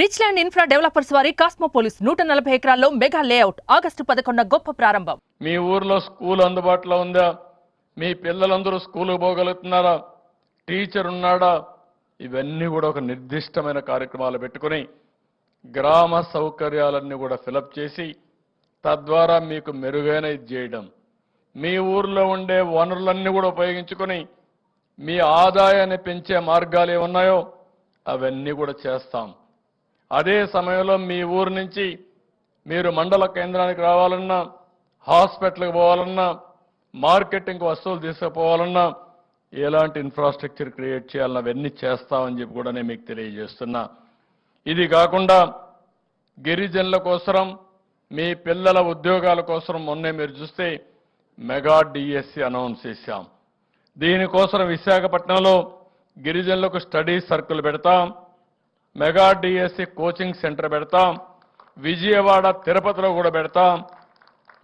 Rich land infra developers వారి కాస్మోపోలిస్ నూట నలభై ఎకరాల్లో మెగా లేఅవుట్ ఆగస్టు పదకొండు గొప్ప ప్రారంభం. మీ ఊర్లో స్కూల్ అందుబాటులో ఉందా? మీ పిల్లలందరూ స్కూల్కి పోగలుగుతున్నారా? టీచర్ ఉన్నాడా? ఇవన్నీ కూడా ఒక నిర్దిష్టమైన కార్యక్రమాలు పెట్టుకుని గ్రామ సౌకర్యాలన్నీ కూడా ఫిలప్ చేసి తద్వారా మీకు మెరుగైన ఇది చేయడం. మీ ఊర్లో ఉండే వనరులన్నీ కూడా ఉపయోగించుకొని మీ ఆదాయాన్ని పెంచే మార్గాలు ఏమున్నాయో అవన్నీ కూడా చేస్తాం. అదే సమయంలో మీ ఊరు నుంచి మీరు మండల కేంద్రానికి రావాలన్నా హాస్పిటల్కి పోవాలన్నా మార్కెటింగ్ వస్తువులు తీసుకుపోవాలన్నా ఎలాంటి ఇన్ఫ్రాస్ట్రక్చర్ క్రియేట్ చేయాలన్నా అవన్నీ చేస్తామని చెప్పి కూడా నేను మీకు తెలియజేస్తున్నా. ఇది కాకుండా గిరిజనుల కోసరం మీ పిల్లల ఉద్యోగాల కోసం మొన్నే మీరు చూస్తే మెగా డిఎస్సి అనౌన్స్ చేశాం. దీనికోసం విశాఖపట్నంలో గిరిజనులకు స్టడీ సర్కిల్ పెడతాం. మెగా డిఎస్సి కోచింగ్ సెంటర్ పెడతాం. విజయవాడ తిరుపతిలో కూడా పెడతాం.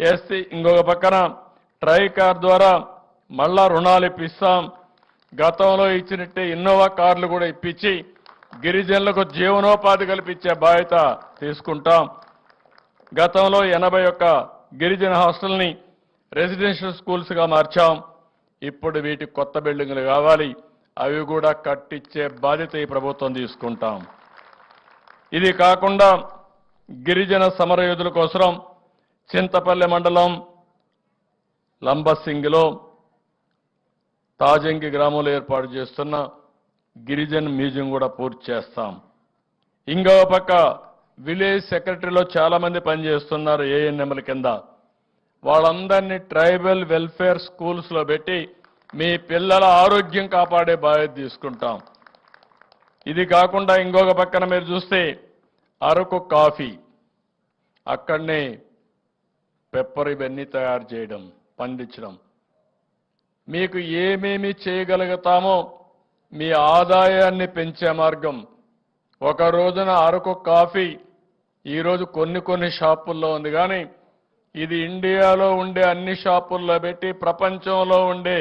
ఎస్సీ ఇంకొక పక్కన ట్రైకార్ ద్వారా మళ్ళా రుణాలు ఇప్పిస్తాం. గతంలో ఇచ్చినట్టే ఇన్నోవా కార్లు కూడా ఇప్పించి గిరిజనులకు జీవనోపాధి కల్పించే బాధ్యత తీసుకుంటాం. గతంలో ఎనభై ఒక్క గిరిజన హాస్టల్ని రెసిడెన్షియల్ స్కూల్స్గా మార్చాం. ఇప్పుడు వీటి కొత్త బిల్డింగ్లు కావాలి. అవి కూడా కట్టించే బాధ్యత ఈ ప్రభుత్వం తీసుకుంటాం. ఇది కాకుండా గిరిజన సమరయోధుల కోసం చింతపల్లి మండలం లంబసింగిలో తాజంగి గ్రామంలో ఏర్పాటు చేస్తున్న గిరిజన్ మ్యూజియం కూడా పూర్తి చేస్తాం. ఇంకో పక్క విలేజ్ సెక్రటరీలో చాలామంది పనిచేస్తున్నారు ఏఎన్ఎంల కింద. వాళ్ళందరినీ ట్రైబల్ వెల్ఫేర్ స్కూల్స్లో పెట్టి మీ పిల్లల ఆరోగ్యం కాపాడే బాధ్యత తీసుకుంటాం. ఇది కాకుండా ఇంకొక పక్కన మీరు చూస్తే అరకు కాఫీ. అక్కడనే పెప్పర్ ఇవన్నీ తయారు చేయడం పండించడం. మీకు ఏమేమి చేయగలుగుతామో మీ ఆదాయాన్ని పెంచే మార్గం. ఒక రోజున అరకు కాఫీ ఈరోజు కొన్ని కొన్ని షాపుల్లో ఉంది కానీ ఇది ఇండియాలో ఉండే అన్ని షాపుల్లో పెట్టి ప్రపంచంలో ఉండే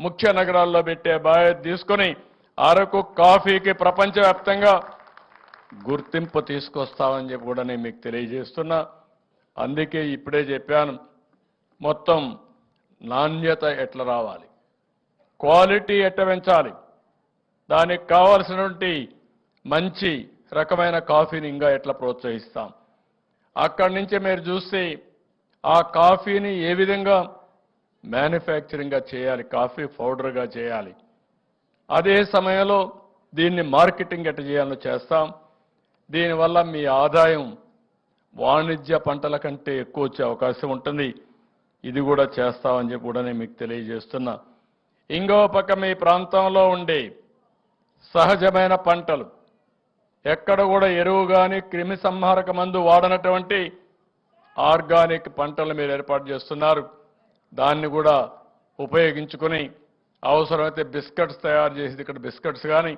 ముఖ్య నగరాల్లో పెట్టే బాధ్యత తీసుకొని అరకు కాఫీకి ప్రపంచవ్యాప్తంగా గుర్తింపు తీసుకొస్తామని చెప్పి కూడా నేను మీకు తెలియజేస్తున్నా. అందుకే ఇప్పుడే చెప్పాను మొత్తం నాణ్యత ఎట్లా రావాలి? క్వాలిటీ ఎట్ట పెంచాలి? దానికి కావాల్సినటువంటి మంచి రకమైన కాఫీని ఇంకా ఎట్లా ప్రోత్సహిస్తాం? అక్కడి నుంచి మీరు చూస్తే ఆ కాఫీని ఏ విధంగా మ్యానుఫ్యాక్చరింగ్గా చేయాలి కాఫీ పౌడర్గా చేయాలి? అదే సమయంలో దీన్ని మార్కెటింగ్ ఎట్ట చేయాలో చేస్తాం. దీనివల్ల మీ ఆదాయం వాణిజ్య పంటల కంటే ఎక్కువ వచ్చే అవకాశం ఉంటుంది. ఇది కూడా చేస్తామని చెప్పి కూడా నేను మీకు తెలియజేస్తున్నా. ఇంకో పక్క మీ ప్రాంతంలో ఉండే సహజమైన పంటలు ఎక్కడ కూడా ఎరువు కానీ క్రిమి సంహారక మందు వాడనటువంటి ఆర్గానిక్ పంటలు మీరు ఏర్పాటు చేస్తున్నారు. దాన్ని కూడా ఉపయోగించుకొని అవసరమైతే బిస్కెట్స్ తయారు చేసి ఇక్కడ బిస్కెట్స్ కానీ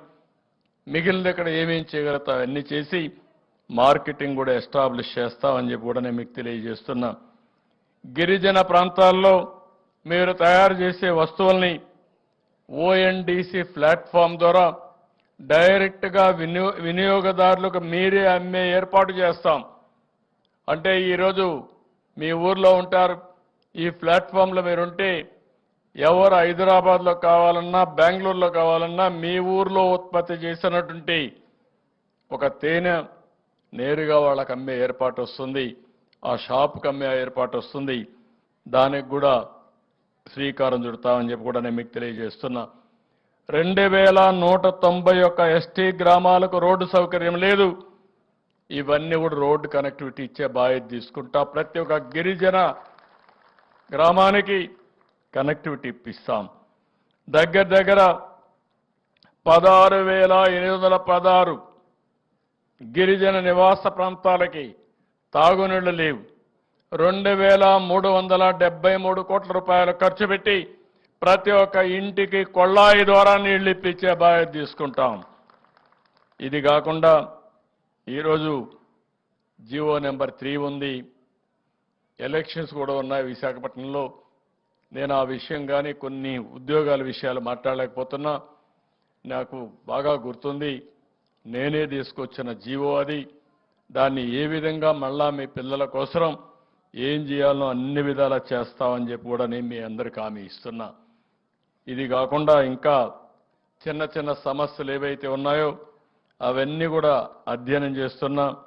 మిగిలిన ఇక్కడ ఏమేం చేయగలుగుతా? అవన్నీ చేసి మార్కెటింగ్ కూడా ఎస్టాబ్లిష్ చేస్తామని చెప్పి కూడా నేను మీకు తెలియజేస్తున్నా. గిరిజన ప్రాంతాల్లో మీరు తయారు చేసే వస్తువుల్ని ఓఎన్డీసీ ప్లాట్ఫామ్ ద్వారా డైరెక్ట్గా వినియో వినియోగదారులకు మీరే అమ్మే ఏర్పాటు చేస్తాం. అంటే ఈరోజు మీ ఊర్లో ఉంటారు ఈ ప్లాట్ఫామ్లో మీరుంటే ఎవరు హైదరాబాద్లో కావాలన్నా బెంగళూరులో కావాలన్నా మీ ఊర్లో ఉత్పత్తి చేసినటువంటి ఒక తేనె నేరుగా వాళ్ళకి అమ్మే ఏర్పాటు వస్తుంది. ఆ షాప్కి అమ్మే ఏర్పాటు వస్తుంది. దానికి కూడా శ్రీకారం చుడతామని చెప్పి కూడా నేను మీకు తెలియజేస్తున్నా. రెండు వేల నూట తొంభై ఒక్క ఎస్టీ గ్రామాలకు రోడ్డు సౌకర్యం లేదు. ఇవన్నీ కూడా రోడ్డు కనెక్టివిటీ ఇచ్చే బాధ్యత తీసుకుంటా. ప్రతి ఒక్క గిరిజన గ్రామానికి కనెక్టివిటీ ఇప్పిస్తాం దగ్గర దగ్గర పదహారు వేల ఎనిమిది వందల పదహారు గిరిజన నివాస ప్రాంతాలకి తాగునీళ్ళు లేవు. రెండు వేల మూడు వందల డెబ్బై మూడు కోట్ల రూపాయలు ఖర్చు పెట్టి ప్రతి ఒక్క ఇంటికి కొళ్ళాయి ద్వారా నీళ్ళు ఇప్పించే బాధ్యత తీసుకుంటాం. ఇది కాకుండా ఈరోజు జియో నెంబర్ త్రీ ఉంది. ఎలక్షన్స్ కూడా ఉన్నాయి విశాఖపట్నంలో. నేను ఆ విషయం కానీ కొన్ని ఉద్యోగాల విషయాలు మాట్లాడలేకపోతున్నా. నాకు బాగా గుర్తుంది. నేనే తీసుకొచ్చిన జీవో అది. దాన్ని ఏ విధంగా మళ్ళా మీ పిల్లల కోసరం ఏం చేయాలో అన్ని విధాలా చేస్తామని చెప్పి కూడా నేను మీ అందరికి హామీ ఇస్తున్నా. ఇది కాకుండా ఇంకా చిన్న చిన్న సమస్యలు ఏవైతే ఉన్నాయో అవన్నీ కూడా అధ్యయనం చేస్తున్నా.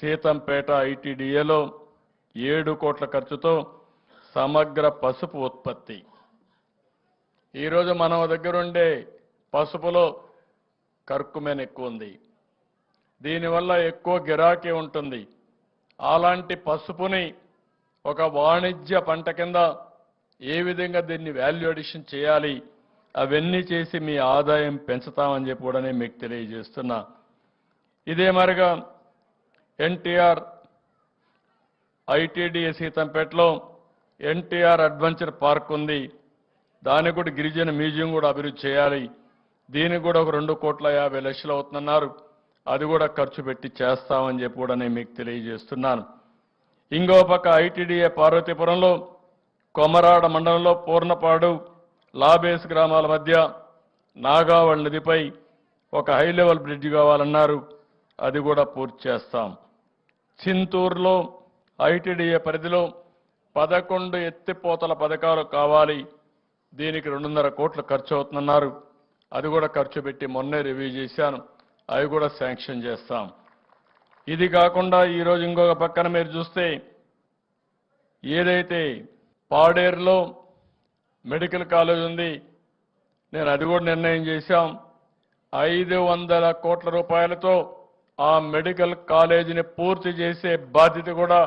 సీతంపేట ఐటీడీఏలో ఏడు కోట్ల ఖర్చుతో సమగ్ర పసుపు ఉత్పత్తి. ఈరోజు మన దగ్గర ఉండే పసుపులో కర్కుమెన్ ఎక్కువ ఉంది దీనివల్ల ఎక్కువ గిరాకీ ఉంటుంది. అలాంటి పసుపుని ఒక వాణిజ్య పంట కింద ఏ విధంగా దీన్ని వాల్యూ అడిషన్ చేయాలి అవన్నీ చేసి మీ ఆదాయం పెంచుతామని చెప్పి కూడా నేను మీకు తెలియజేస్తున్నా. ఇదే మరిగా ఎన్టీఆర్ ఐటీడీఏ సీతంపేటలో ఎన్టీఆర్ అడ్వెంచర్ పార్క్ ఉంది. దానికి కూడా గిరిజన మ్యూజియం కూడా అభివృద్ధి చేయాలి. దీనికి కూడా ఒక రెండు కోట్ల యాభై లక్షలు అవుతున్నారు అది కూడా ఖర్చు పెట్టి చేస్తామని చెప్పి కూడా నేను మీకు తెలియజేస్తున్నాను. ఇంకో పక్క ఐటీడీఏ పార్వతీపురంలో కొమరాడ మండలంలో పూర్ణపాడు లాబేస్ గ్రామాల మధ్య నాగావళి నదిపై ఒక హై లెవెల్ బ్రిడ్జ్ కావాలన్నారు. అది కూడా పూర్తి చేస్తాం. చింతూరులో ఐటీడీఏ పరిధిలో పదకొండు ఎత్తిపోతల పథకాలు కావాలి. దీనికి రెండున్నర కోట్లు ఖర్చు అవుతున్నారు అది కూడా ఖర్చు పెట్టి మొన్నే రివ్యూ చేశాను. అవి కూడా శాంక్షన్ చేస్తాం. ఇది కాకుండా ఈరోజు ఇంకొక పక్కన మీరు చూస్తే ఏదైతే పాడేరులో మెడికల్ కాలేజ్ ఉంది నేను అది కూడా నిర్ణయం చేశాం. ఐదు వందల కోట్ల రూపాయలతో ఆ మెడికల్ కాలేజీని పూర్తి చేసే బాధ్యత కూడా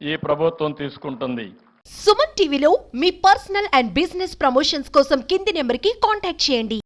ఈ ప్రభుత్వం తీసుకుంటుంది. సుమన్ టీవీలో మీ పర్సనల్ అండ్ బిజినెస్ ప్రమోషన్స్ కోసం కింది నెంబర్కి కాంటాక్ట్ చేయండి.